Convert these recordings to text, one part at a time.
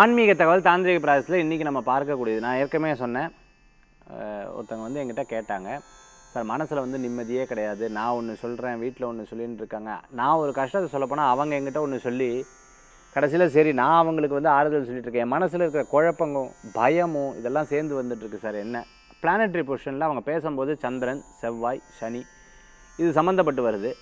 ஆன்மீக தகவல் தாந்திரிக பிராசஸில் இன்றைக்கி நம்ம பார்க்கக்கூடியது. நான் ஏற்கனவே சொன்னேன். ஒருத்தவங்க வந்து எங்கிட்ட கேட்டாங்க. சார் மனசில் வந்து நிம்மதியே கிடையாது. நான் ஒன்று சொல்கிறேன் வீட்டில் ஒன்று சொல்லின்னு இருக்காங்க. நான் ஒரு கஷ்டத்தை சொல்லப்போனால் அவங்க எங்கிட்ட ஒன்று சொல்லி கடைசியில் சரி நான் அவங்களுக்கு வந்து ஆறுதல் சொல்லிட்டு இருக்கேன். என் மனசில் இருக்கிற குழப்பமும் பயமும் இதெல்லாம் சேர்ந்து வந்துட்டுருக்கு சார் என்ன? பிளானட்ரி பொசிஷனில் அவங்க பேசும்போது சந்திரன் செவ்வாய் சனி இது சம்மந்தப்பட்டு வருது.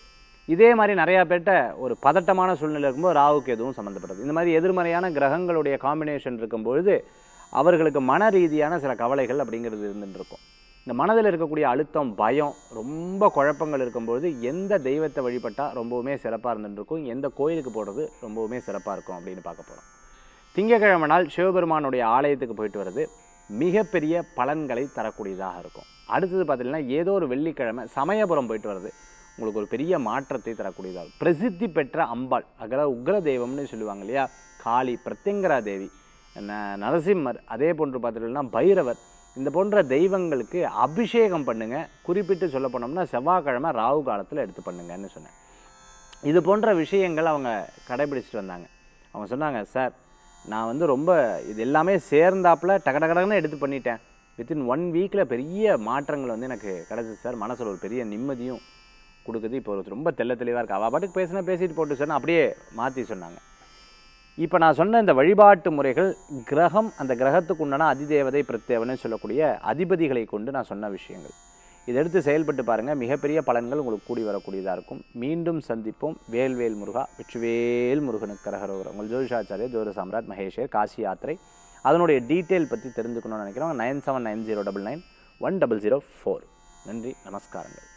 இதே மாதிரி நிறையா பேர்ட்ட ஒரு பதட்டமான சூழ்நிலை இருக்கும்போது ராவுக்கு எதுவும் சம்மந்தப்பட்டது. இந்த மாதிரி எதிர்மறையான கிரகங்களுடைய காம்பினேஷன் இருக்கும்பொழுது அவர்களுக்கு மன ரீதியான சில கவலைகள் அப்படிங்கிறது இருந்துட்டு இருக்கும் இந்த மனதில் இருக்கக்கூடிய அழுத்தம் பயம் ரொம்ப குழப்பங்கள் இருக்கும்பொழுது எந்த தெய்வத்தை வழிபட்டால் ரொம்பவுமே சிறப்பாக இருந்துருக்கும் எந்த கோயிலுக்கு போடுறது ரொம்பவுமே சிறப்பாக இருக்கும் அப்படின்னு பார்க்க போகிறோம் திங்கக்கிழமை நாள் சிவபெருமானுடைய ஆலயத்துக்கு போயிட்டு வர்றது மிகப்பெரிய பலன்களை தரக்கூடியதாக இருக்கும். அடுத்தது பார்த்தீங்கன்னா ஏதோ ஒரு வெள்ளிக்கிழமை சமயபுரம் போயிட்டு வர்றது. உங்களுக்கு ஒரு பெரிய மாற்றத்தை தரக்கூடியதாக பிரசித்தி பெற்ற அம்பாள் அகர உக்ர தெய்வம்னு சொல்லுவாங்க இல்லையா? காளி பிரத்யங்கரா தேவி ந- நரசிம்மர் அதே போன்று பார்த்துட்டோம்னா பைரவர். இந்த போன்ற தெய்வங்களுக்கு அபிஷேகம் பண்ணுங்கள் குறிப்பிட்டு சொல்ல போனோம்னா செவ்வாய்க்கிழமை ராகு காலத்தில் எடுத்து பண்ணுங்கன்னு சொன்னேன். இது போன்ற விஷயங்கள் அவங்க கடைபிடிச்சிட்டு வந்தாங்க. அவங்க சொன்னாங்க சார் நான் வந்து ரொம்ப இது எல்லாமே சேர்ந்தாப்புல டகடகன்னு எடுத்து பண்ணிட்டேன். வித்தின் ஒன் வீக்கில் பெரிய மாற்றங்கள் வந்து எனக்கு கிடச்சிது சார். மனசில் ஒரு பெரிய நிம்மதியும் கொடுக்குது. இப்போ ஒரு ரொம்ப தெள்ள தெளிவாக இருக்குது அவள் பாட்டுக்கு பேசினா பேசிட்டு போட்டு சொன்னால் அப்படியே மாற்றி சொன்னாங்க. இப்போ நான் சொன்ன இந்த வழிபாட்டு முறைகள் கிரகம் அந்த கிரகத்துக்கு உண்டான அதிதேவதை பிரத்யேவனை சொல்லக்கூடிய அதிபதிகளை கொண்டு நான் சொன்ன விஷயங்கள். இதை எடுத்து செயல்பட்டு பாருங்கள் மிகப்பெரிய பலன்கள் உங்களுக்கு கூடி வரக்கூடியதாக இருக்கும். மீண்டும் சந்திப்போம். வேல்வேல் முருகா வெற்றிவேல் முருகனுக்கு கரகரோகர். உங்கள் ஜோதிஷாச்சாரியர் ஜோதி சாம்ராட் மகேஷர் காசி யாத்திரை. அதனுடைய டீட்டெயில் பற்றி தெரிஞ்சுக்கணும்னு நினைக்கிறோம் nine seven nine zero double nine one double zero four. நன்றி நமஸ்காரங்கள்.